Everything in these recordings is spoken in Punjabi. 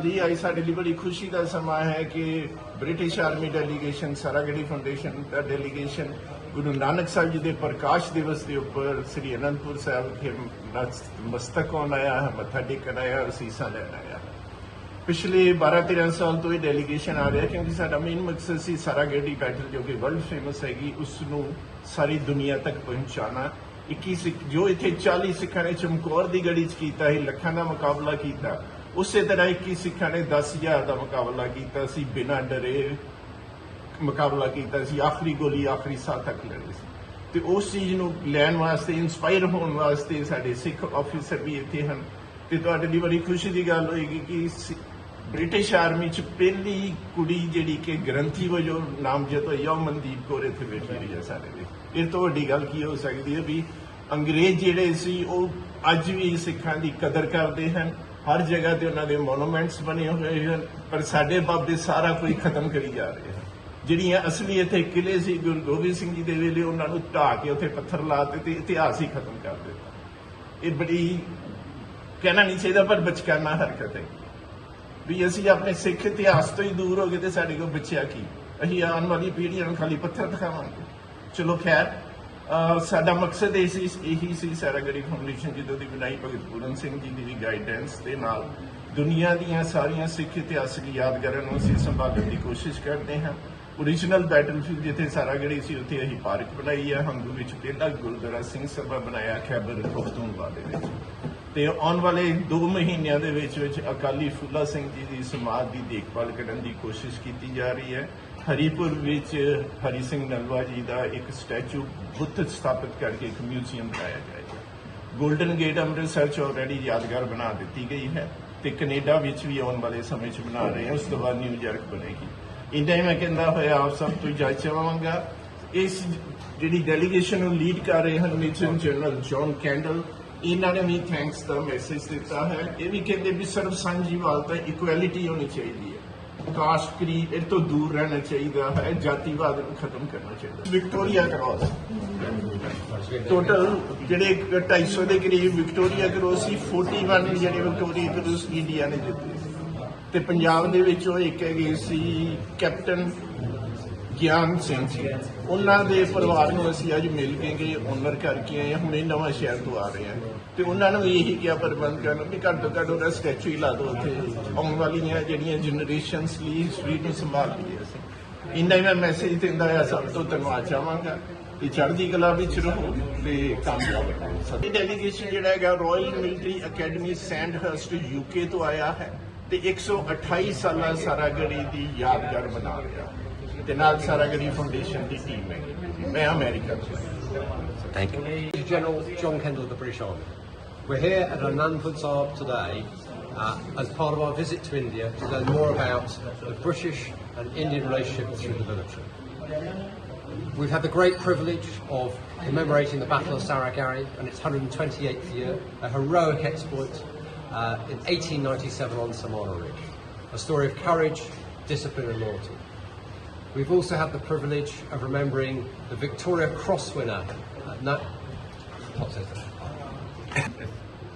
ਜਲਦੀ ਆਈ, ਸਾਡੇ ਲਈ ਬੜੀ ਖੁਸ਼ੀ ਦਾ ਸਮਾਂ ਹੈ ਕਿ British army delegation Saragarhi foundation ਦਾ ਡੈਲੀਗੇਸ਼ਨ ਗੁਰੂ ਨਾਨਕ ਸਾਹਿਬ ਜੀ ਦੇ ਪ੍ਰਕਾਸ਼ ਦਿਵਸ ਦੇ ਉੱਪਰ ਸ੍ਰੀ ਅਨੰਦਪੁਰ ਸਾਹਿਬ ਵਿਖੇ ਮਸਤਕ ਹੋਣ ਆਇਆ ਹੈ, ਮੱਥਾ ਟੇਕਣ ਆਇਆ ਔਰ ਸੀਸਾਂ ਲੈਣ ਆਇਆ ਪਿਛਲੇ 12-13 ਸਾਲ ਤੋਂ ਇਹ ਡੈਲੀਗੇਸ਼ਨ ਆ ਰਿਹਾ ਕਿਉਂਕਿ ਸਾਡਾ ਮੇਨ ਮਕਸਦ ਸੀ ਸਾਰਾਗੜੀ ਬੈਟਲ ਜੋ ਕਿ ਵਰਲਡ ਫੇਮਸ ਹੈਗੀ ਉਸ ਨੂੰ ਸਾਰੀ ਦੁਨੀਆ ਤੱਕ ਪਹੁੰਚਾਉਣਾ। 21 ਸਿੱਖ, ਜੋ ਇੱਥੇ 40 ਸਿੱਖਾਂ ਨੇ ਚਮਕੌਰ ਦੀ ਗੜੀ 'ਚ ਕੀਤਾ ਸੀ ਲੱਖਾਂ ਦਾ ਮੁਕਾਬਲਾ ਕੀਤਾ। ਉਸੇ ਤਰ੍ਹਾਂ 21 ਸਿੱਖਾਂ ਨੇ 10000 ਦਾ ਮੁਕਾਬਲਾ ਕੀਤਾ ਸੀ, ਬਿਨਾਂ ਡਰੇ ਮੁਕਾਬਲਾ ਕੀਤਾ ਸੀ, ਆਖਰੀ ਗੋਲੀ ਆਖਰੀ ਸਾਹ ਤੱਕ ਲੜੀ ਸੀ। ਤੇ ਉਸ ਚੀਜ਼ ਨੂੰ ਲੈਣ ਵਾਸਤੇ ਇਨਸਪਾਇਰ ਹੋਣ ਵਾਸਤੇ ਸਾਡੇ ਸਿੱਖ ਆਫੀਸਰ ਵੀ ਇੱਥੇ ਹਨ। ਤੇ ਤੁਹਾਡੇ ਲਈ ਬੜੀ ਖੁਸ਼ੀ ਦੀ ਗੱਲ ਹੋਏਗੀ ਕਿ ਬ੍ਰਿਟਿਸ਼ ਆਰਮੀ ਚ ਪਹਿਲੀ ਕੁੜੀ ਜਿਹੜੀ ਕਿ ਗ੍ਰੰਥੀ ਵਜੋਂ ਨਾਮਜ਼ਦ ਹੋਈ ਆ, ਉਹ ਮਨਦੀਪ ਕੌਰ ਇੱਥੇ ਬੈਠੀ ਰਹੀ ਹੈ ਸਾਡੇ ਲਈ। ਇਹ ਤੋਂ ਵੱਡੀ ਗੱਲ ਕੀ ਹੋ ਸਕਦੀ ਹੈ ਵੀ ਅੰਗਰੇਜ਼ ਜਿਹੜੇ ਸੀ, ਉਹ ਅੱਜ ਵੀ ਸਿੱਖਾਂ ਦੀ ਕਦਰ ਕਰਦੇ ਹਨ। ਹਰ ਜਗ੍ਹਾ ਤੇ ਉਹਨਾਂ ਦੇ ਮੋਨੂਮੈਂਟਸ ਬਣੇ ਹੋਏ ਹਨ, ਪਰ ਸਾਡੇ ਬਾਬੇ ਸਾਰਾ ਕੁਝ ਖਤਮ ਕਰੀ ਜਾ ਰਹੇ ਹਨ ਜਿਹੜੀਆਂ ਅਸਲੀ ਇੱਥੇ ਕਿਲੇ ਸੀ, ਗੁਰੂ ਗੋਬਿੰਦ ਸਿੰਘ ਜੀ ਦੇ ਵੇਲੇ ਉਹਨਾਂ ਨੂੰ ਢਾਹ ਕੇ ਉੱਥੇ ਪੱਥਰ ਲਾ ਦਿੱਤੇ ਤੇ ਇਤਿਹਾਸ ਹੀ ਖਤਮ ਕਰ ਦਿੱਤਾ। ਇਹ ਬੜੀ ਕਹਿਣਾ ਨਹੀਂ ਚਾਹੀਦਾ, ਪਰ ਬਚਕਾਨਾ ਹਰਕਤ ਹੈ। ਵੀ ਅਸੀਂ ਆਪਣੇ ਸਿੱਖ ਇਤਿਹਾਸ ਤੋਂ ਹੀ ਦੂਰ ਹੋ ਗਏ ਤੇ ਸਾਡੇ ਕੋਲ ਬਚਿਆ ਕੀ? ਅਸੀਂ ਆਉਣ ਵਾਲੀ ਪੀੜ੍ਹੀਆਂ ਨੂੰ ਖਾਲੀ ਪੱਥਰ ਦਿਖਾਵਾਂਗੇ। ਚਲੋ ਖੈਰ ਸਾਡਾ ਮਕਸਦ ਇਹ ਸੀ, ਇਹੀ ਸੀ ਸਾਰਾਗੜੀ ਫਾਊਂਡੇਸ਼ਨ ਜਦੋਂ ਦੀ ਬਣਾਈ ਭਗਤ ਪੂਰਨ ਸਿੰਘ ਜੀ ਦੀ ਗਾਈਡੈਂਸ ਦੇ ਨਾਲ ਦੁਨੀਆ ਦੀਆਂ ਸਾਰੀਆਂ ਸਿੱਖ ਇਤਿਹਾਸਕ ਯਾਦਗਾਰਾਂ ਨੂੰ ਅਸੀਂ ਸੰਭਾਲਣ ਦੀ ਕੋਸ਼ਿਸ਼ ਕਰਦੇ ਹਾਂ। ਓਰੀਜਨਲ ਬੈਟਲਫੀਲਡ ਜਿੱਥੇ ਸਾਰਾਗੜੀ ਸੀ, ਉੱਥੇ ਅਸੀਂ ਪਾਰਕ ਬਣਾਈ ਹੈ ਹੰਗੂ ਵਿੱਚ ਪਹਿਲਾ ਗੁਰਦੁਆਰਾ ਸਿੰਘ ਸਭਾ ਬਣਾਇਆ, ਖੈਬਰ ਪਖਤੂਨਖਵਾ ਦੇ ਵਿੱਚ। ਤੇ ਆਉਣ ਵਾਲੇ 2 ਮਹੀਨਿਆਂ ਦੇ ਵਿੱਚ ਵਿੱਚ ਅਕਾਲੀ ਫੁੱਲਾ ਸਿੰਘ ਜੀ ਦੀ ਸਮਾਧ ਦੀ ਦੇਖਭਾਲ ਕਰਨ ਦੀ ਕੋਸ਼ਿਸ਼ ਕੀਤੀ ਜਾ ਰਹੀ ਹੈ। ਹਰੀਪੁਰ ਵਿੱਚ ਹਰੀ ਸਿੰਘ ਨਲਵਾ ਜੀ ਦਾ ਇੱਕ ਸਟੈਚੂ ਬੁੱਤ ਸਥਾਪਿਤ ਕਰਕੇ ਇੱਕ ਮਿਊਜ਼ੀਅਮ ਬਣਾਇਆ ਜਾਏਗਾ 골ਡਨ ਗੇਟ ਅੰਮ੍ਰਿਤਸਰ ਚ ਆਲਰੇਡੀ ਯਾਦਗਾਰ ਬਣਾ ਦਿੱਤੀ ਗਈ ਹੈ ਤੇ ਕੈਨੇਡਾ ਵਿੱਚ ਵੀ ਆਉਣ ਵਾਲੇ ਸਮੇਂ 'ਚ ਬਣਾ ਰਹੇ ਹਾਂ। ਉਸ ਤੋਂ ਬਾਅਦ ਨਿਊਯਾਰਕ ਬਣੇਗੀ। ਇੰਨਾ ਹੀ ਮੈਂ ਕਹਿੰਦਾ ਹੋਇਆ, ਆਪ ਸਭ ਤੋਂ ਇਜਾਜ਼ਤ ਚਾਹਾਂਗਾ ਇਸ ਜਿਹੜੀ ਡੈਲੀਗੇਸ਼ਨ ਨੂੰ ਲੀਡ ਕਰ ਰਹੇ ਹਨ ਮੇਜਰ ਜਨਰਲ ਜੌਨ ਕੈਂਡਲ ਇਹਨਾਂ ਨੇ ਵੀ ਥੈਂਕਸ ਦਾ ਮੈਸੇਜ ਦਿੱਤਾ ਹੈ। ਇਹ ਵੀ ਕਹਿੰਦੇ ਵੀ ਸਰਬ ਸਾਂਝੀਵਾਲਤਾ ਇਕੁਐਲਿਟੀ ਹੋਣੀ ਚਾਹੀਦੀ ਹੈ। ਕਾਸਟ ਕਰੀਬ, ਇਹ ਤੋਂ ਦੂਰ ਰਹਿਣਾ ਚਾਹੀਦਾ ਹੈ, ਜਾਤੀਵਾਦ ਨੂੰ ਖਤਮ ਕਰਨਾ ਚਾਹੀਦਾ ਵਿਕਟੋਰੀਆ ਕ੍ਰਾਸ ਟੋਟਲ ਜਿਹੜੇ 250 ਦੇ ਕਰੀਬ ਵਿਕਟੋਰੀਆ ਕ੍ਰੋਸ ਸੀ 41 ਜਿਹੜੇ ਵਿਕਟੋਰੀਆ ਕ੍ਰੋਸ ਇੰਡੀਆ ਨੇ ਜਿੱਤੇ। ਤੇ ਪੰਜਾਬ ਦੇ ਵਿੱਚ ਉਹ ਇੱਕ ਹੈਗੇ ਸੀ, ਕੈਪਟਨ ਗਿਆਨ ਸਿੰਘ ਜੀ ਉਹਨਾਂ ਦੇ ਪਰਿਵਾਰ ਨੂੰ ਅਸੀਂ ਅੱਜ ਮਿਲ ਕੇ ਗਏ ਓਨਰ ਕਰਕੇ ਆਏ ਹੁਣੇ ਨਵਾਂ ਸ਼ਹਿਰ ਤੋਂ ਆ ਰਹੇ ਹਾਂ। ਤੇ ਉਹਨਾਂ ਨੂੰ ਇਹੀ ਕਿਹਾ ਪ੍ਰਬੰਧਕਾਂ ਨੂੰ ਵੀ ਘੱਟ ਤੋਂ ਘੱਟ ਉਹਦਾ ਸਟੈਚੂ ਹੀ ਲਾ ਦਿਓ ਉੱਥੇ। ਆਉਣ ਵਾਲੀਆਂ ਜਿਹੜੀਆਂ ਜਨਰੇਸ਼ਨਸ ਲਈ ਹਿਸਟਰੀ ਨੂੰ ਸੰਭਾਲ ਲਈਏ ਅਸੀਂ। ਇੰਨਾ ਹੀ ਮੈਂ ਮੈਸੇਜ ਦਿੰਦਾ ਆ ਸਭ ਤੋਂ ਧੰਨਵਾਦ ਚਾਹਾਂਗਾ। ਕਿ ਚੜ੍ਹਦੀ ਕਲਾ ਵਿੱਚ ਰਹੋ ਤੇ ਕਾਮਯਾਬ ਰਹੋ ਸਾਡੀ ਡੈਲੀਗੇਸ਼ਨ ਜਿਹੜਾ ਹੈਗਾ Royal Military Academy Sandhurst UK ਤੋਂ ਆਇਆ ਹੈ ਤੇ 128 ਸਾਲਾ ਸਾਰਾਗੜੀ ਦੀ ਯਾਦਗਾਰ ਬਣਾ ਰਿਹਾ ਤੇ ਨਾਲ ਸਾਰਾਗੜੀ ਫਾਊਂਡੇਸ਼ਨ ਦੀ ਟੀਮ ਹੈ ਮੈਂ ਅਮਰੀਕਾ ਤੋਂ Thank you. Major General John Kendall of the British Army. We're here at Anandpur Sahib today uh, as part of our visit to India to learn more about the British and Indian relationship through the military. We've had the great privilege of commemorating the Battle of Saragari and its 128th year, a heroic exploit uh, in 1897 on Samana Ridge, a story of courage, discipline and loyalty. We've also had the privilege of remembering the Victoria Cross winner,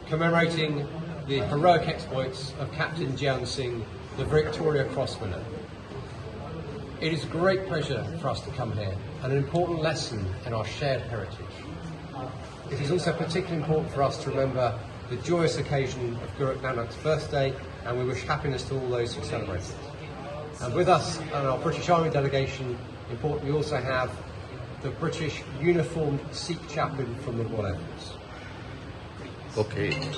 commemorating the heroic exploits of Captain Jiang Singh, the Victoria Cross winner. It is a great pleasure for us to come here and an important lesson in our shared heritage. It is also particularly important for us to remember the joyous occasion of Guru Nanak's birthday and we wish happiness to all those who celebrate it. And with us and our British Army delegation, important, we also have the British uniformed Sikh chaplain from the Royal Air. Okay.